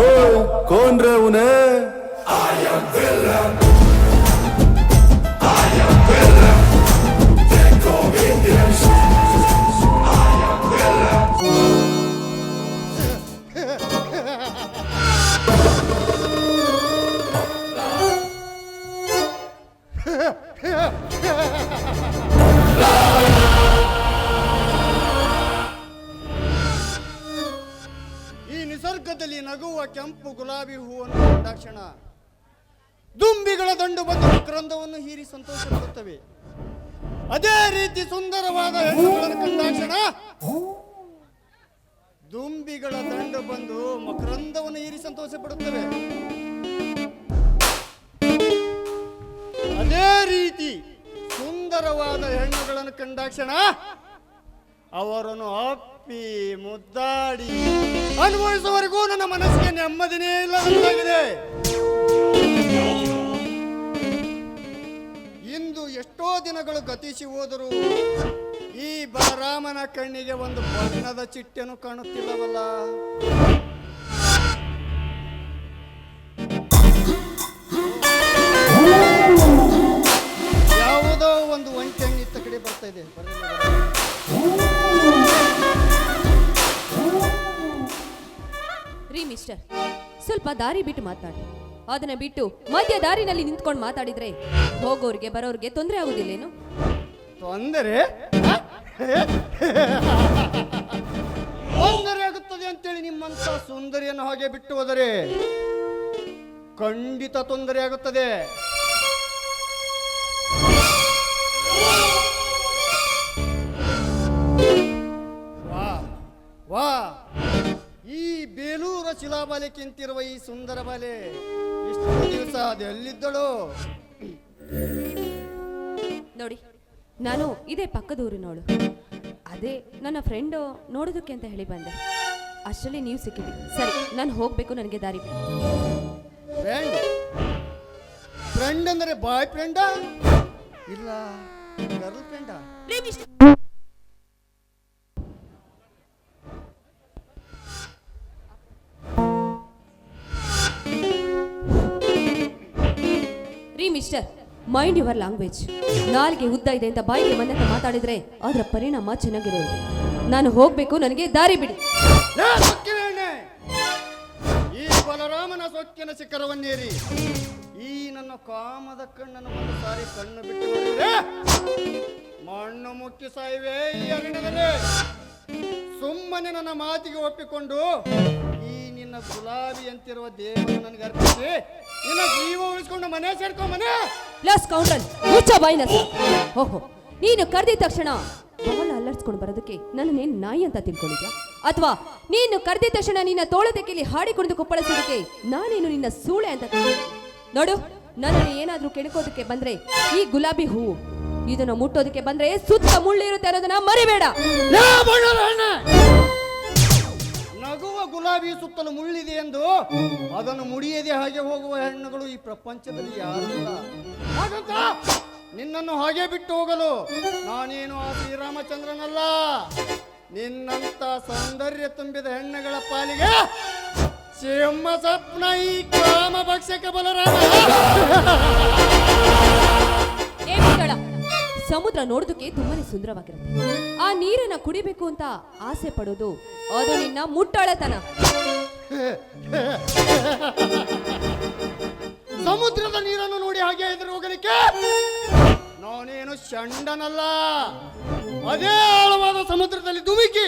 ಓಯ್ ಕೋನ್ರೆ ಉನೇ. ಈ ಕಂಡಾಕ್ಷಣ ದುಂಬಿಗಳ ದಂಡು ಬಂದು ಮಕರಂದವನ್ನು ಹೀರಿ ಸಂತೋಷ ಪಡುತ್ತವೆ. ಅದೇ ರೀತಿ ಸುಂದರವಾದ ಹೆಣ್ಣುಗಳನ್ನು ಕಂಡಾಕ್ಷಣ. ದುಂಬಿಗಳ ದಂಡು ಬಂದು ಮಕರಂದವನ್ನು ಹೀರಿ ಸಂತೋಷ ಪಡುತ್ತವೆ. ಅದೇ ರೀತಿ ಸುಂದರವಾದ ಹೆಣ್ಣುಗಳನ್ನು ಕಂಡಾಕ್ಷಣ. ಅವರನ್ನು ಅಪ್ಪಿ ಮುದ್ದಾಡಿ ಅನುಭವಿಸುವವರೆಗೂ ನನ್ನ ಮನಸ್ಸಿಗೆ ನೆಮ್ಮದಿನೇ ಇಲ್ಲದಂತಾಗಿದೆ ಎಷ್ಟೋ ದಿನಗಳು ಗತಿಸಿ ಹೋದರು ಈ ಬಲರಾಮನ ಕಣ್ಣಿಗೆ ಒಂದು ಬಣ್ಣದ ಚಿಟ್ಟೆನು ಕಾಣುತ್ತಿಲ್ಲವಲ್ಲ ಯಾವುದೋ ಒಂದು ಒಂಟೆ ಇತ್ತ ಕಡೆ ಬರ್ತಾ ಇದೆ. ರೀ ಮಿಸ್ಟರ್, ಸ್ವಲ್ಪ ದಾರಿ ಬಿಟ್ಟು ಮಾತಾಡಿ ಅದನ್ನ ಬಿಟ್ಟು ಮಧ್ಯ ದಾರಿನಲ್ಲಿ ನಿಂತ್ಕೊಂಡು ಮಾತಾಡಿದ್ರೆ ಹೋಗೋರ್ಗೆ ಬರೋರ್ಗೆ ತೊಂದರೆ ಆಗುದಿಲ್ಲೇನು? ತೊಂದರೆ? ತೊಂದರೆ ಆಗುತ್ತದೆ ಅಂತೇಳಿ ನಿಮ್ಮಂತ ಸುಂದರಿಯನ್ನು ಹಾಗೆ ಬಿಟ್ಟು ಹೋದರೆ ಖಂಡಿತ ತೊಂದರೆ ಆಗುತ್ತದೆ. ವಾ ವಾ. ಈ ಬೇಲೂರ ಶಿಲಾಬಾಲೆ ಕಿಂತಿರುವ ಈ ಸುಂದರ ಬಾಲೆ ದಿವಸ ಅದೆಲ್ಲಿದ್ದಳು ನೋಡಿ ನಾನು ಇದೇ ಪಕ್ಕದೂರಿನವಳು ಅದೇ ನನ್ನ ಫ್ರೆಂಡು ನೋಡೋದಕ್ಕೆ ಅಂತ ಹೇಳಿ ಬಂದೆ. ಅಷ್ಟರಲ್ಲಿ ನೀವು ಸಿಕ್ಕಿದ್ರಿ. ಸರಿ ನಾನು ಹೋಗಬೇಕು ನನಗೆ ದಾರಿ ಫ್ರೆಂಡ್ ಫ್ರೆಂಡ್ ಅಂದರೆ ಬಾಯ್ ಫ್ರೆಂಡಾ ಇಲ್ಲ ಗರ್ಲ್ ಫ್ರೆಂಡಾ ರೀ ಮಿಸ್ಟರ್ ಮೈಂಡ್ ಯುವರ್ ಲ್ಯಾಂಗ್ವೇಜ್ ನಾಲ್ಗೆ ಉದ್ದ ಇದೆ ಅಂತ ಬಾಯಿಗೆ ಬಂದಂತ ಮಾತಾಡಿದ್ರೆ ಅದರ ಪರಿಣಾಮ ಚೆನ್ನಾಗಿರೋದು. ನಾನು ಹೋಗ್ಬೇಕು, ನನಗೆ ದಾರಿ ಬಿಡಿ. ಈ ಬಲರಾಮನ ಸೊಕ್ಕಿನ ಶಿಖರವನ್ನೇರಿ. ಈ ನನ್ನ ಕಾಮದ ಕಣ್ಣನ್ನು ಒಂದು ಸಾರಿ ಕಣ್ಣು ಬಿಟ್ಟು ನೋಡಿದ್ರೆ ಮಣ್ಣು ಮುಕ್ಕಿ ಸಾಯಿವೆ ಈ ಅರಣ್ಯದಲ್ಲಿ. ಸುಮ್ಮನೆ ನನ್ನ ಮಾತಿಗೆ ಒಪ್ಪಿಕೊಂಡು ನಿನ್ನ ಗುಲಾಬಿ ಅಂತಿರುವ ದೇವರು ನನಗೆ ಅರ್ಪಿಸಿ. ನಿನ್ನ ಜೀವ ಉಳಿಸ್ಕೊಂಡು ಮನೆ ಸೇರ್ಕೊ ಮನೆ. ಪ್ಲಸ್ ಕೌಂಟರ್ ಮುಚ್ಚ ಬಾಯಿನ ಓಹೋ ನೀನು ಕರೆದಿದ ತಕ್ಷಣ ಬಾಲ ಅಲ್ಲರ್ಸ್ಕೊಂಡು ಬರೋದಕ್ಕೆ ನನ್ನನ್ನೇನು ನಾಯಿ ಅಂತ ತಿಳ್ಕೊಂಡಿದ್ಯಾ? ಅಥವಾ ನೀನು ಕರೆದಿದ ತಕ್ಷಣ ನಿನ್ನ ತೋಳದಕ್ಕೆಲಿ ಹಾಡಿ ಕುಣಿದು ಕುಪ್ಪಳಿಸೋದಕ್ಕೆ ನಾನೇನು ನಿನ್ನ ಸೂಳೆ ಅಂತ? ನೋಡು ನನ್ನ ಏನಾದ್ರೂ ಕೆಣಕೋದಕ್ಕೆ ಬಂದ್ರೆ ಈ ಗುಲಾಬಿ ಹೂವು ಇದನ್ನು ಮುಟ್ಟೋದಕ್ಕೆ ಬಂದ್ರೆ ಸುತ್ತ ಮುಳ್ಳು ಇರುತ್ತೆ ಅನ್ನೋದನ್ನ ಮರಿಬೇಡ! ನಗುವ ಗುಲಾಬಿ ಸುತ್ತಲೂ ಮುಳ್ಳಿದೆ ಎಂದು ಅದನ್ನು ಮುಡಿಯದೆ ಹಾಗೆ ಹೋಗುವ ಹೆಣ್ಣುಗಳು ಈ ಪ್ರಪಂಚದಲ್ಲಿ ಯಾರಿಲ್ಲ. ಹಾಗಂತ ನಿನ್ನನ್ನು ಹಾಗೆ ಬಿಟ್ಟು ಹೋಗಲು ನಾನೇನು ಆ ಶ್ರೀರಾಮಚಂದ್ರನಲ್ಲ? ನಿನ್ನಂತ ಸೌಂದರ್ಯ ತುಂಬಿದ ಹೆಣ್ಣುಗಳ ಪಾಲಿಗೆ ಸಿಂಹ ಸ್ವಪ್ನ ಈ ಕಾಮ ಭಕ್ಷಕ ಬಲರಾಮ. ಸಮುದ್ರ ನೋಡೋದಕ್ಕೆ ತುಂಬಾನೇ ಸುಂದರವಾಗಿರುತ್ತೆ. ಆ ನೀರನ್ನ ಕುಡಿಬೇಕು ಅಂತ ಆಸೆ ಪಡೋದು ಅದು ನಿನ್ನ ಮುಟ್ಟಳೆತನ. ಸಮುದ್ರದ ನೀರನ್ನು ನೋಡಿ ಹಾಗೆ ಎದುರು ಹೋಗಲಿಕ್ಕೆ. ನಾನೇನು ಚಂಡನಲ್ಲ ಅದೇ ಆಳವಾದ ಸಮುದ್ರದಲ್ಲಿ ಧುಮುಕಿ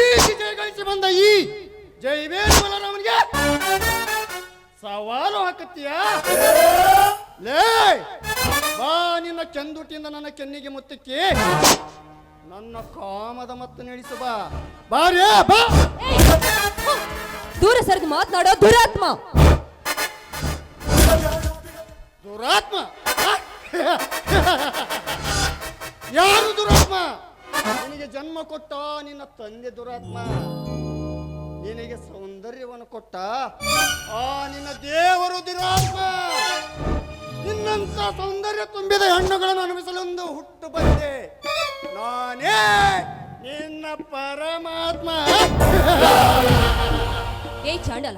ಈ ವಿಜಯ ಗಳಿಸಿ ಬಂದ ಈ ಜೈ ಬಲರಾಮನಿಗೆ ಸವಾಲು ಹಾಕತ್ತೀಯ? ಲೇ, ಬಾ ನಿನ್ನ ಚಂದುಟಿಯಿಂದ ನನ್ನ ಕೆನ್ನಿಗೆ ಮುತ್ತಕ್ಕೆ. ನನ್ನ ಕಾಮದ ಮತ್ತು ನಡೆಸು ಬಾ. ಬಾರೇ ಬಾ. ದೂರ ಸರಿದು ಮಾತನಾಡೋ ದುರಾತ್ಮ. ದುರಾತ್ಮ? ಆ? ಯಾರು ದುರಾತ್ಮ? ನಿನಗೆ ಜನ್ಮ ಕೊಟ್ಟ ನಿನ್ನ ತಂದೆ ದುರಾತ್ಮ. ನಿನಗೆ ಸೌಂದರ್ಯವನ್ನು ಕೊಟ್ಟ ಆ ನಿನ್ನ ದೇವರು ದುರಾತ್ಮ. ನಿನ್ನಂತ ಸೌಂದರ್ಯ ತುಂಬಿದ ಹೆಣ್ಣುಗಳನ್ನು ಅನುಭವಿಸಲೊಂದು ಹುಟ್ಟು ಬಂದೆ. ನಾನೇ ನಿನ್ನ ಪರಮಾತ್ಮ. ಏ ಚಾಂಡಲ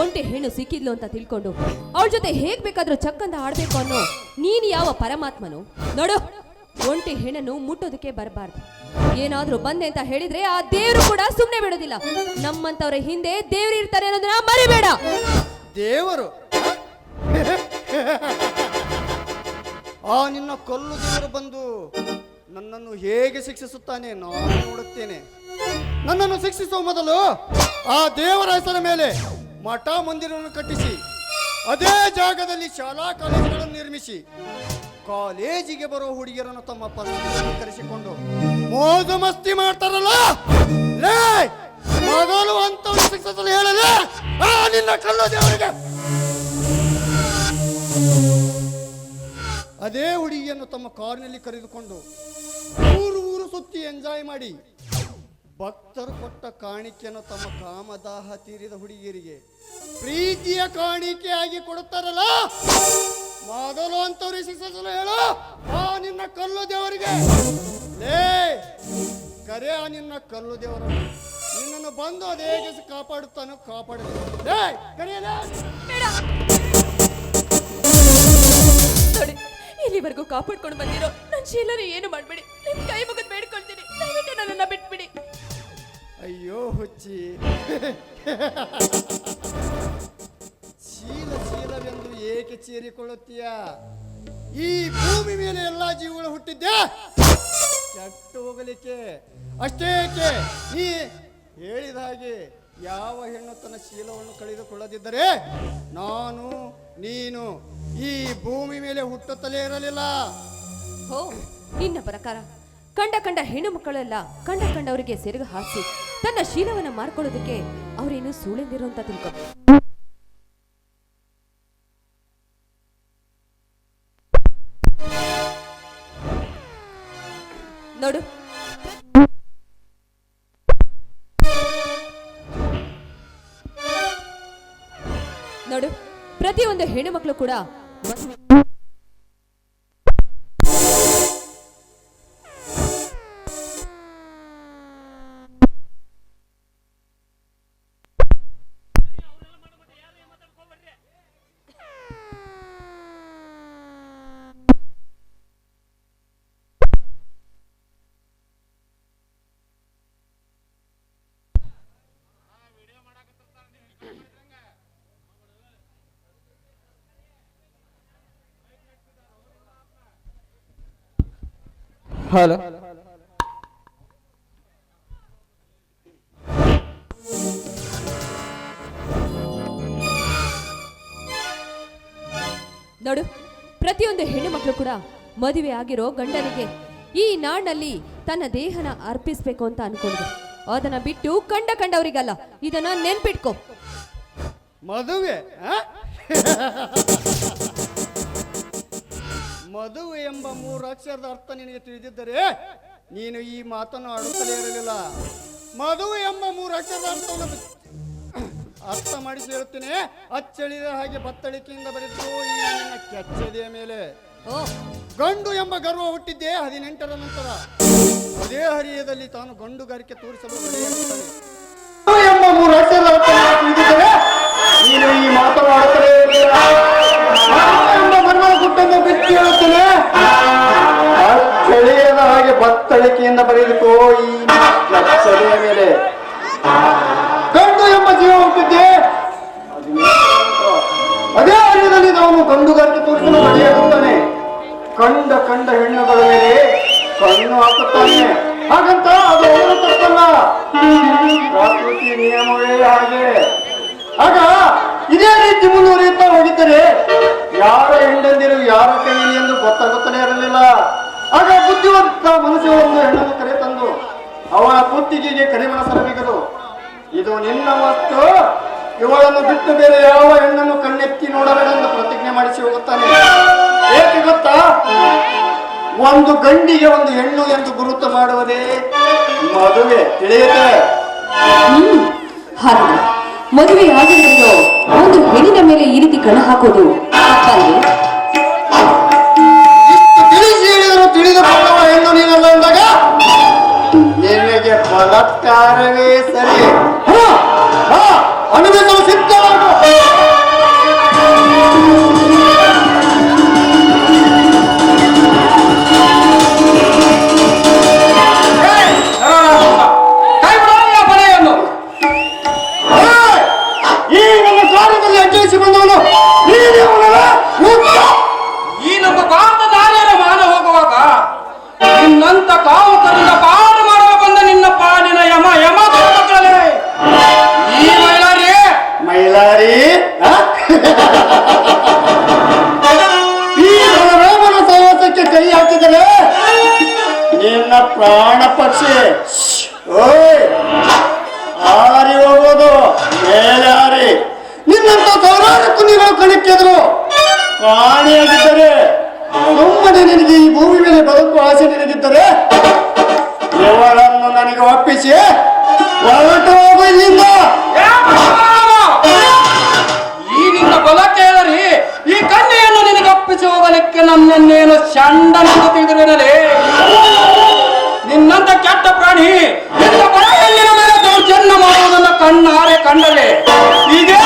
ಒಂಟೆ ಹೆಣ್ಣು ಸಿಕ್ಕಿದ್ಲು ಅಂತ ತಿಳ್ಕೊಂಡು ಅವಳ ಜೊತೆ ಹೇಗ್ ಬೇಕಾದ್ರೂ ಚಕ್ಕಂದ ಆಡ್ಬೇಕು ಅನ್ನೋ ನೀನು ಯಾವ ಪರಮಾತ್ಮನು? ನೋಡು ಒಂಟೆ ಹೆಣ್ಣನ್ನು ಮುಟ್ಟೋದಕ್ಕೆ ಬರಬಾರ್ದು. ಏನಾದ್ರೂ ಬಂದೆ ಅಂತ ಹೇಳಿದ್ರೆ ಆ ದೇವರು ಕೂಡ ಸುಮ್ಮನೆ ಬಿಡೋದಿಲ್ಲ. ನಮ್ಮಂತವ್ರ ಹಿಂದೆ ದೇವ್ರು ಇರ್ತಾರೆ ಅನ್ನೋದನ್ನ ಮರಿಬೇಡ. ದೇವರು? ಆ ನಿನ್ನ ಕೊಲ್ಲು ದೇವರು ಬಂದು ನನ್ನನ್ನು ಹೇಗೆ ಶಿಕ್ಷಿಸುತ್ತಾನೆ ನಾನು ನೋಡುತ್ತೇನೆ. ನನ್ನನ್ನು ಶಿಕ್ಷಿಸುವ ಮೊದಲು ಆ ದೇವರ ಹೆಸರ ಮೇಲೆ ಮಠ ಮಂದಿರವನ್ನು ಕಟ್ಟಿಸಿ, ಅದೇ ಜಾಗದಲ್ಲಿ ಶಾಲಾ ಕಾಲೇಜುಗಳನ್ನು ನಿರ್ಮಿಸಿ, ಕಾಲೇಜಿಗೆ ಬರುವ ಹುಡುಗಿಯರನ್ನು ತಮ್ಮ ಪರಸ್ಪರ ಕರೆಸಿಕೊಂಡು ಮೋಜು ಮಸ್ತಿ ಮಾಡ್ತಾರಲ್ಲ? ಮೊದಲು ಅಂತ ಶಿಕ್ಷಿಸಲು ಹೇಳಲೇ ಆ, ನಿನ್ನ ಕಲ್ಲು ದೇವರಿಗೆ. ಅದೇ ಹುಡುಗಿಯನ್ನು ತಮ್ಮ ಕಾರಿನಲ್ಲಿ ಕರೆದುಕೊಂಡು ಸುತ್ತಿ ಎಂಜಾಯ್ ಮಾಡಿ. ಭಕ್ತರು ಕೊಟ್ಟ ಕಾಣಿಕೆಯನ್ನು ತಮ್ಮ ಕಾಮದಾಹ ತೀರಿದ ಹುಡುಗಿಯರಿಗೆ ಪ್ರೀತಿಯ ಕಾಣಿಕೆಯಾಗಿ ಕೊಡುತ್ತಾರಲ್ಲ? ಮೊದಲು ಅಂತವ್ರಿ ಶಿಕ್ಷಿಸಲು ಹೇಳು. ಆ ನಿನ್ನ ಕಲ್ಲು ದೇವರಿಗೆ. ಲೇ, ಕರೆ ಆ ನಿನ್ನ ಕಲ್ಲು ದೇವರ. ನಿನ್ನನ್ನು ಬಂದು ಅದೇ ಕಾಪಾಡುತ್ತಾನೋ ನೋಡಿ, ಇಲ್ಲಿವರೆಗೂ ಕಾಪಾಡ್ಕೊಂಡು ಬಂದಿರೋ ನನ್ನ ಶೀಲನ ಏನು ಮಾಡಬೇಡಿ. ನಿಮ್ಮ ಕೈ ಮುಗಿದ್ ಅಯ್ಯೋ ಹುಚ್ಚಿ. ಚೀಲ ಚೀಲವೆಂದು ಏಕೆ ಚೀರಿಕೊಳ್ಳುತ್ತೀಯ? ಈ ಭೂಮಿ ಮೇಲೆ ಎಲ್ಲಾ ಜೀವಗಳು ಹುಟ್ಟಿದ್ದೆ ಕೆಟ್ಟು ಹೋಗಲಿಕ್ಕೆ. ಅಷ್ಟೇಕೆ, ನೀ ಹೇಳಿದ ಹಾಗೆ ಯಾವ ಹೆಣ್ಣು ತನ್ನ ಶೀಲವನ್ನು ಕಳೆದುಕೊಳ್ಳದಿದ್ದರೆ ನಾನು, ನೀನು ಈ ಭೂಮಿ ಮೇಲೆ ಹುಟ್ಟುತ್ತಲೇ ಇರಲಿಲ್ಲ. ಹೋ, ನಿನ್ನ ಪ್ರಕಾರ ಕಂಡ ಕಂಡ ಹೆಣ್ಣು ಮಕ್ಕಳೆಲ್ಲ ಕಂಡ ಕಂಡವರಿಗೆ ಸೆರಗು ಹಾಕಿ ತನ್ನ ಶೀಲವನ್ನ ಮಾರ್ಕೊಳ್ಳೋದಕ್ಕೆ ಅವರೇನು ಸೂಳೆಂದಿರು ಅಂತ ತಿಳ್ಕೊ. ನೋಡು. ನೋಡು. ಪ್ರತಿಯೊಂದು ಹೆಣ್ಣು ಮಕ್ಕಳು ಕೂಡ ಹಲೋ ನೋಡು ಪ್ರತಿಯೊಂದು ಹೆಣ್ಣು ಮಕ್ಕಳು ಕೂಡ ಮದುವೆ ಆಗಿರೋ ಗಂಡನಿಗೆ ಈ ನಾಡಿನಲ್ಲಿ ತನ್ನ ದೇಹನ ಅರ್ಪಿಸ್ಬೇಕು ಅಂತ ಅನ್ಕೊಂಡ್ರು ಅದನ್ನ ಬಿಟ್ಟು ಕಂಡ ಕಂಡವರಿಗಲ್ಲ ಇದನ್ನ ನೆನ್ಪಿಟ್ಕೋ. ಮದುವೆ? ಮದುವೆ ಎಂಬ ಮೂರು ಅಕ್ಷರದ ಅರ್ಥ ನಿನಗೆ ತಿಳಿದಿದ್ದರೆ ನೀನು ಈ ಮಾತನ್ನು ಆಡುತ್ತಲೇ ಇರಲಿಲ್ಲ. ಮದುವೆ ಎಂಬ ಮೂರು ಅಕ್ಷರದ ಅರ್ಥವನ್ನು ಅರ್ಥ ಮಾಡಿಸಿ ಹೇಳುತ್ತೇನೆ. ಅಚ್ಚಳಿದ ಹಾಗೆ ಬತ್ತಳಿಕೆಯಿಂದ ಬರೆದು ಈ ನಿನ್ನ ಕೆಚ್ಚದೆಯ ಮೇಲೆ. ಗಂಡು ಎಂಬ ಗರ್ವ ಹುಟ್ಟಿದ್ದೇ ಹದಿನೆಂಟರ ನಂತರ. ಅದೇ ಹರಿಯದಲ್ಲಿ ತಾನು ಗಂಡುಗಾರಿಕೆ ತೋರಿಸಲು ಬಿಟ್ಟು ಹೇಳುತ್ತೇನೆ ಚಳಿಯದ ಹಾಗೆ ಬತ್ತಳಿಕೆಯಿಂದ ಬರೆದುಕೋ ಈ ಚಳಿಯ ಮೇಲೆ. ಗಂಡು ಎಂಬ ಜೀವ ಹುಟ್ಟಿದ್ದೆ. ಅದೇ ಹರಿಯದಲ್ಲಿ ನಾವು ಗಂಡುಗಾರಿಕೆ ತೋರಿಸಲು ನಡೆಯುತ್ತಾನೆ ಕಂಡ ಕಂಡ ಹೆಣ್ಣುಗಳ ಮೇಲೆ ಕಣ್ಣು ಹಾಕುತ್ತಾನೆ. ಹಾಗಂತ ಅದು ಅವರ ತಪ್ಪಲ್ಲ. ಪ್ರಕೃತಿ ನಿಯಮವೇ ಹಾಗೆ. ಆಗ ಇದೇ ರೀತಿ ಮುಂದುವರಿಯುತ್ತಾ ಹೋಗಿದ್ದರೆ ಯಾರ ಹೆಂಡಂದಿರು ಯಾರ ಗೊತ್ತಾಗುತ್ತಲೇ ಇರಲಿಲ್ಲ. ಆಗ ಬುದ್ಧಿವಂತ ಒಂದು ಹೆಣ್ಣನ್ನು ಕರೆ ತಂದು ಅವಳ ಕುತ್ತಿಗೆಗೆ ಕರಿಮಣ ಸರಬೇಕದು ಇದು ನಿನ್ನ ವಸ್ತು? ಇವಳನ್ನು ಬಿಟ್ಟು ಬೇರೆ ಯಾವ ಹೆಣ್ಣನ್ನು ಕಣ್ಣೆತ್ತಿ ನೋಡಬೇಕೆಂದು ಪ್ರತಿಜ್ಞೆ ಮಾಡಿಸಿ ಹೋಗುತ್ತಾನೆ. ಏಕೆ ಗೊತ್ತಾ? ಒಂದು ಗಂಡಿಗೆ ಒಂದು ಹೆಣ್ಣು ಎಂದು ಗುರುತು ಮಾಡುವುದೇ ಮದುವೆ. ತಿಳಿಯುತ್ತೆ? ಹಾಗೆ. ಮದುವೆ ಆಗಿರೋ ಒಂದು ಹೆಣ್ಣಿನ ಮೇಲೆ ಈ ರೀತಿ ಕಣ ಹಾಕೋದು ತಪ್ಪಲ್ವೇ? ಪ್ರಾಣ ಪಕ್ಷಿ. ಹಾರಿ ಹೋಗೋದು. ಮೇಲೆ ಹಾರಿ. ನಿನ್ನಂತ ಸಾವಿರಾರು ಕುಣಿಗಳು ಕಣಕ್ಕೆದ್ರು ಪ್ರಾಣಿಯಾಗಿದ್ದರೆ, ಸುಮ್ಮನೆ ನಿನಗೆ ಈ ಭೂಮಿ ಮೇಲೆ ಬದುಕು ಆಸೆ ನಿನಗಿದ್ದರೆ ಇವಳನ್ನು ನನಗೆ ಒಪ್ಪಿಸಿ ಹೊರಟು ಹೋಗು ಇಲ್ಲಿಂದ. ಏ ಈ ನಿನ್ನ ಬಲ ಕೇಳರಿ ಈ ಕನ್ಯೆಯನ್ನು ನಿನಗೆ ಒಪ್ಪಿಸಿ ಹೋಗಲಿಕ್ಕೆ ನನ್ನನ್ನೇನು ಚಂಡನ ತಿಳಿದಿರುವನಲೇ? ನಿನ್ನಂತ ಕೆಟ್ಟ ಪ್ರಾಣಿ ನಿನ್ನ ಬಲೆಯಲ್ಲಿನ ಮೇಲೆ ದೌರ್ಜನ್ಯ ಮಾಡುವುದನ್ನ ಕಣ್ಣಾರೆ ಕಂಡರೆ. ಇದೇ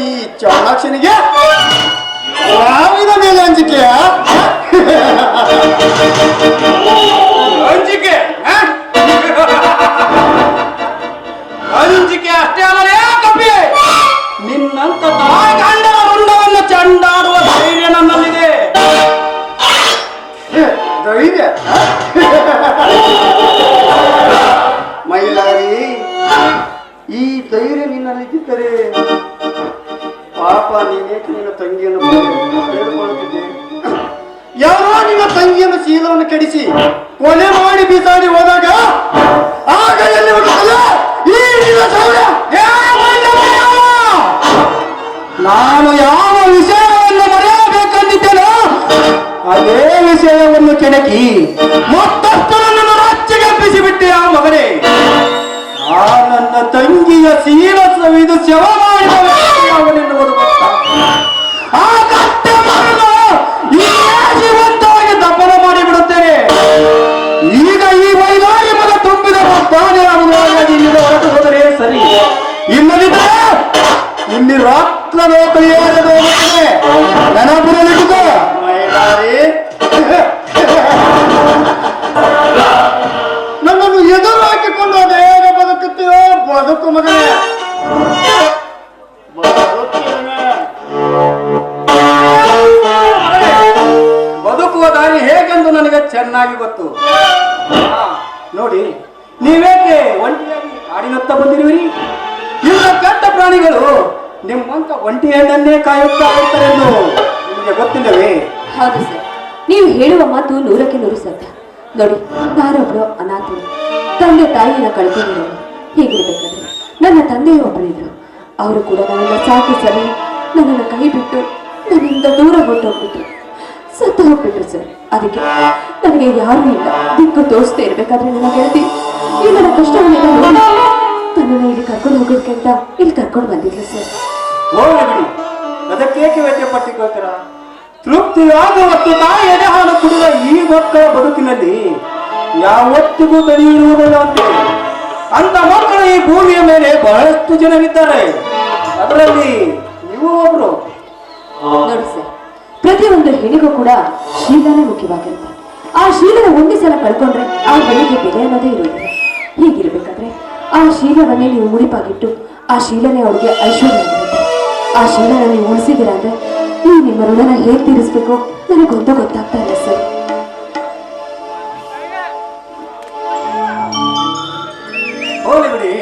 ಈ ಚಾಣಾಕ್ಷನಿಗೆ ಸಾವಿನ ಮೇಲೆ ಅಂಜಿಕೆಯ ಅಂಜಿಕೆ ಅಂಜಿಕೆ ಅಷ್ಟೇ ಅಲ್ಲರೇ ಕೊಲೆ ಮಾಡಿ ಬೀಸಾಡಿ ಹೋದಾಗ ಆಗ ಎಲ್ಲಿ ನಿನ್ನ ನಾನು ಯಾವ ವಿಷಯವನ್ನು ಮರೆಯಬೇಕಂದಿದ್ದೇನೋ ಅದೇ ವಿಷಯವನ್ನು ಕೆಣಕಿ ಮತ್ತಷ್ಟು ನನ್ನನ್ನು ರಾಜ್ಯಗೆ ಅಪ್ಪಿಸಿಬಿಟ್ಟೆ ಆ ಮಗನೇ. ಆ ನನ್ನ ತಂಗಿಯ ಶೀಲ ಸವಿದು ಶವ ಮಾಡಿದ ಆ ಮರಳು ಈ ನನ್ನನ್ನು ಎದುರು ಹಾಕಿಕೊಂಡು ಅದೇಗ ಬದುಕುತ್ತೀಯೋ ಬದುಕು ಮಗನೇ. ಬದುಕುವ ದಾರಿ ಹೇಗೆಂದು ನನಗೆ ಚೆನ್ನಾಗಿ ಗೊತ್ತು ನೋಡಿ, ನೀವೇಕೆ ಒಂಟಿಯಾಗಿ ಕಾಡಿನತ್ತ ಬಂದಿರುವಿರಿ ಇಂಥ ಕೆಟ್ಟ ಪ್ರಾಣಿಗಳು ನಿಮ್ಮಂತ ಒಂಟಿ ಹೆಣ್ಣನ್ನೇ ಕಾಯುತ್ತಾ ಇರ್ತಾರೆಂದು ನಿಮಗೆ ಗೊತ್ತಿಲ್ಲವೇ? ಹೌದು ಸರ್. ನೀವು ಹೇಳುವ ಮಾತು ನೂರಕ್ಕೆ ನೂರು ಸತ್ಯ. ನೋಡಿ, ನಾನೊಬ್ಳು ಅನಾಥರು ತಂದೆ ತಾಯಿನ ಕಳ್ಕೊಂಡಿರೋನು ಹೀಗಿರ್ಬೇಕಾದ್ರೆ, ನನ್ನ ತಂದೆಯೊಬ್ಬರಿದ್ರು ಅವರು ಕೂಡ ನನ್ನನ್ನು ಸಾಕಿ ಸರಿ ನನ್ನನ್ನು ಕೈ ಬಿಟ್ಟು ನನ್ನಿಂದ ದೂರ ಹೊರಟೋಗ್ಬಿಟ್ರು. ಸತ್ತು ಹೋಗ್ಬಿಟ್ರು ಸರ್. ಅದಕ್ಕೆ ನನಗೆ ಯಾರೂ ಇಲ್ಲ. ದಿಕ್ಕು ತೋರಿಸ್ತಾ ಇರಬೇಕಾದ್ರೆ ನನ್ನ ಗೆಳತಿ. ಈ ನನ್ನ ಕಷ್ಟವನ್ನೆಲ್ಲ ನೋಡಿ ತನ್ನನ್ನು ಇಲ್ಲಿ ಕರ್ಕೊಂಡು ಅಂತ ಇಲ್ಲಿ ಕರ್ಕೊಂಡು ಬಂದಿದ್ಲು ಸರ್. ಅದಕ್ಕೇಕೆ ವ್ಯತ್ಯ ಪಟ್ಟಿಕೊಳ್ತೀರ ತೃಪ್ತಿಯಾಗುವತ್ತು ತಾಯಿ ಎದೆ ಹಾಲು ಕುಡಿದ ಈ ಮಕ್ಕಳ ಬದುಕಿನಲ್ಲಿ ಯಾವತ್ತಿಗೂ ಬೆಳೆಯಿರುವುದಿಲ್ಲ. ಅಂತ ಅಂತ ಮಕ್ಕಳು ಈ ಭೂಮಿಯ ಮೇಲೆ ಬಹಳಷ್ಟು ಜನರಿದ್ದಾರೆ. ಅದರಲ್ಲಿ ನೀವು ಒಬ್ರು. ನೋಡಿ ಸರ್ ಪ್ರತಿಯೊಂದು ಹೆಣಿಗೂ ಕೂಡ ಶೀಲನೆ ಮುಖ್ಯವಾಗಿರುತ್ತೆ. ಆ ಶೀಲನ ಒಂದೇ ಸಲ ಕಳ್ಕೊಂಡ್ರೆ ಆ ಬೆಳಿಗ್ಗೆ ಬೆಲೆ ಅನ್ನೋದೇ ಇರುತ್ತೆ ಹೀಗಿರ್ಬೇಕಾದ್ರೆ ಆ ಶೀಲವನ್ನೇ ನೀವು ಮುಡಿಪಾಗಿಟ್ಟು ಆ ಶೀಲನೇ ಅವಳಿಗೆ ಐಶ್ವರ್ಯ ಆ ಶೀಲನ ನೀವು ಉಳಿಸಿದಿರಾದ ಅಂದ್ರೆ ನೀವು ನಿಮ್ಮ ಋಣನ ಹೇಗೆ ತೀರಿಸ್ಬೇಕು? ನನಗೊಂದು ಗೊತ್ತಾಗ್ತಾ ಇಲ್ಲ ಸರ್. ಬಿಡಿ.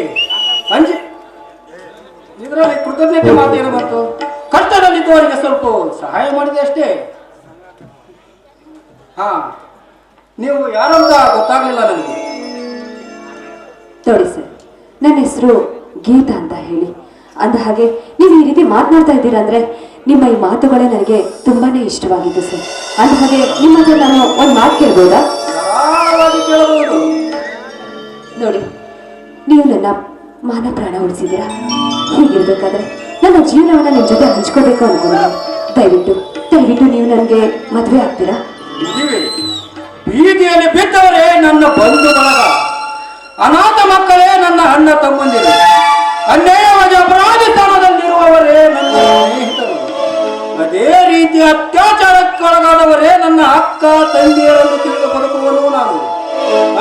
ಇದರಲ್ಲಿ ಕೃತಜ್ಞತೆ ಮಾತೇನು ಬಂತು? ಕಷ್ಟದಲ್ಲಿದ್ದವರಿಗೆ ಸ್ವಲ್ಪ ಸಹಾಯ ಮಾಡಿದೆ ಅಷ್ಟೇ. ಹಾ ನೀವು ಯಾರಂತ ಗೊತ್ತಾಗ್ಲಿಲ್ಲ ನನಗೆ. ನೋಡಿ ಸರ್. ನನ್ನ ಹೆಸರು ಗೀತಾ ಅಂತ ಹೇಳಿ. ಅಂದ ಹಾಗೆ ನೀವು ಈ ರೀತಿ ಮಾತನಾಡ್ತಾ ಇದ್ದೀರಾ ಅಂದ್ರೆ ನಿಮ್ಮ ಈ ಮಾತುಗಳೇ ನನಗೆ ತುಂಬಾನೇ ಇಷ್ಟವಾಗಿತ್ತು ಸರ್. ಅಂದ ಹಾಗೆ ನಿಮ್ಮ ಹತ್ರ ನಾನು ಒಂದು ಮಾತು ಕೇಳ್ಬೋದಾ? ನೋಡಿ ನೀವು ನನ್ನ ಮಾನ ಪ್ರಾಣ ಉಳಿಸಿದ್ದೀರಾ? ಹೀಗಿರ್ಬೇಕಾದ್ರೆ ನನ್ನ ಜೀವನವನ್ನ ನಿಮ್ಮ ಜೊತೆ ಹಂಚ್ಕೋಬೇಕು ಅನ್ಕೊಂಡಿದ್ದೀನಿ. ದಯವಿಟ್ಟು ದಯವಿಟ್ಟು ನೀವು ನನಗೆ ಮದುವೆ ಆಗ್ತೀರಾ. ಬೀದಿಯಲ್ಲಿ ಬಿದ್ದವರೇ ನನ್ನ ಬಂಧು ಬಳಗ ಅನಾಥ ಮಕ್ಕಳೇ ನನ್ನ ಅಣ್ಣ ತಮ್ಮಂದಿರು. ಅನ್ಯಾಯವಾಗಿ ಅಪರಾಧಿತನದಲ್ಲಿರುವವರೇ ನನ್ನ ಸ್ನೇಹಿತರು. ಅದೇ ರೀತಿ ಅತ್ಯಾಚಾರಕ್ಕೊಳಗಾದವರೇ ನನ್ನ ಅಕ್ಕ ತಂದೆಯರನ್ನು ತಿಳಿದು ಬದುಕುವನು ನಾನು.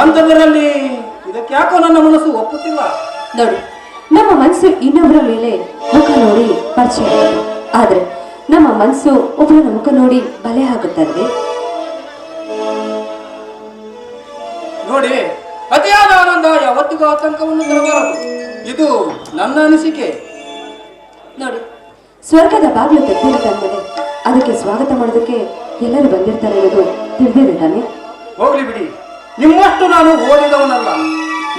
ಅಂಥದ್ರಲ್ಲಿ ಇದಕ್ಕೆ ಯಾಕೋ ನನ್ನ ಮನಸ್ಸು ಒಪ್ಪುತ್ತಿಲ್ಲ. ನೋಡಿ ನಮ್ಮ ಮನಸ್ಸು ಇನ್ನೊಬ್ಬರ ಮೇಲೆ ಮುಖ ನೋಡಿ ಪರಿಚಯ. ಆದ್ರೆ ನಮ್ಮ ಮನಸ್ಸು ಒಬ್ಬರನ್ನ ಮುಖ ನೋಡಿ ಬಲೆ ಹಾಕುತ್ತಲ್ವೇ ನೋಡಿ ಅತಿಯಾದ ಆನಂದ ಯಾವತ್ತಿಗೂ ಆತಂಕವನ್ನು ತರಬಾರದು. ಇದು ನನ್ನ ಅನಿಸಿಕೆ. ನೋಡಿ ಸ್ವರ್ಗದ ಬಾಗಿಲು ತೆಗೆದಿರುತ್ತೆ ಅದಕ್ಕೆ ಸ್ವಾಗತ ಮಾಡೋದಕ್ಕೆ ಎಲ್ಲರೂ ಬಂದಿರ್ತಾರೆ ಅನ್ನೋದು ತಿಳಿದಿದೆ ತಾನೆ? ಹೋಗ್ಲಿ ಬಿಡಿ. ನಿಮ್ಮಷ್ಟು ನಾನು ಓದಿದವನಲ್ಲ.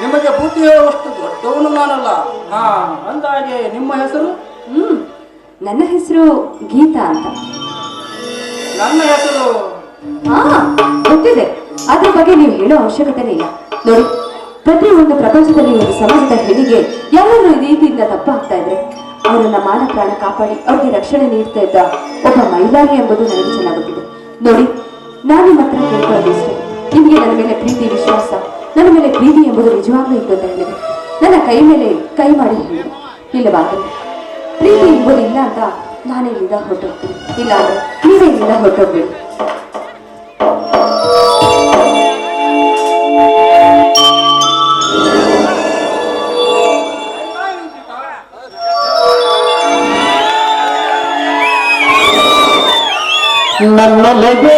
ನಿಮಗೆ ಬುದ್ಧಿ ಹೇಳುವಷ್ಟು ದೊಡ್ಡವನು ನಾನಲ್ಲ. ಹಾ ಅಂದಾಗೆ ನಿಮ್ಮ ಹೆಸರು? ಹ್ಮ್ ನನ್ನ ಹೆಸರು ಗೀತಾ ಅಂತ. ನನ್ನ ಹೆಸರು? ಹಾ ಗೊತ್ತಿದೆ. ಅದ್ರ ಬಗ್ಗೆ ನೀವು ಹೇಳೋ ಅವಶ್ಯಕತೆ ಇಲ್ಲ. ನೋಡಿ ಪ್ರತಿ ಒಂದು ಪ್ರಪಂಚದಲ್ಲಿ ಒಂದು ಸಮಾಜದ ಹೆಣ್ಣಿಗೆ ಯಾರು ಈ ರೀತಿಯಿಂದ ತಪ್ಪಾಗ್ತಾ ಇದ್ರೆ, ಅವರನ್ನ ಮಾನ ಪ್ರಾಣ ಕಾಪಾಡಿ ಅವ್ರಿಗೆ ರಕ್ಷಣೆ ನೀಡ್ತಾ ಇದ್ದ ಒಬ್ಬ ಮಹಿಳಾಗಿ ಎಂಬುದು ನನಗೆ ಚೆನ್ನಾಗುತ್ತಿದೆ. ನೋಡಿ, ನಾನು ಮಾತ್ರ ಕೇಳ್ಕೊಳ್ಳೋದು ಇಷ್ಟೇ. ನಿಮಗೆ ನನ್ನ ಮೇಲೆ ಪ್ರೀತಿ, ವಿಶ್ವಾಸ, ನನ್ನ ಮೇಲೆ ಪ್ರೀತಿ ಎಂಬುದು ನಿಜವಾಗ್ಲೂ ಇತ್ತು ಹೇಳಿದೆ. ನನ್ನ ಕೈ ಮೇಲೆ ಕೈ ಮಾಡಿ ಹೇಳಿ. ಇಲ್ಲವಾಗಲಿ ಪ್ರೀತಿ ಎಂಬುದು ಇಲ್ಲ ಅಂತ ನಾನೇ ಇಲ್ಲಿಂದ ಹೊರಟೋಗ್ತೀನಿ. ಇಲ್ಲ ಅಂದ್ರೆ ನೀವೇ ಇಲ್ಲಿಂದ ಹೊರಟೋಗ್ಬೇಡಿ. ನನ್ನೊಳಗೆ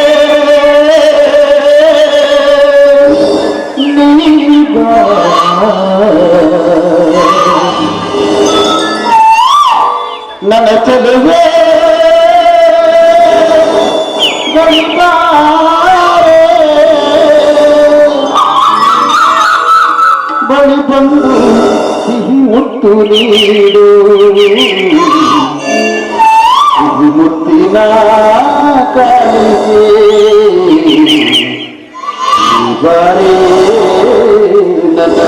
ನೀಗ ನನ್ನ ಚೆಲುವೆ ಬಂದಾರೆ. ಬಳಿ ಬಂದು ಸಿಹಿ ಮುತ್ತು ನೀಡು ಸಿಹಿ ಮುತ್ತಿನ ಕಾಲಿಗೆ ಬಾರೇ ನನ್ನ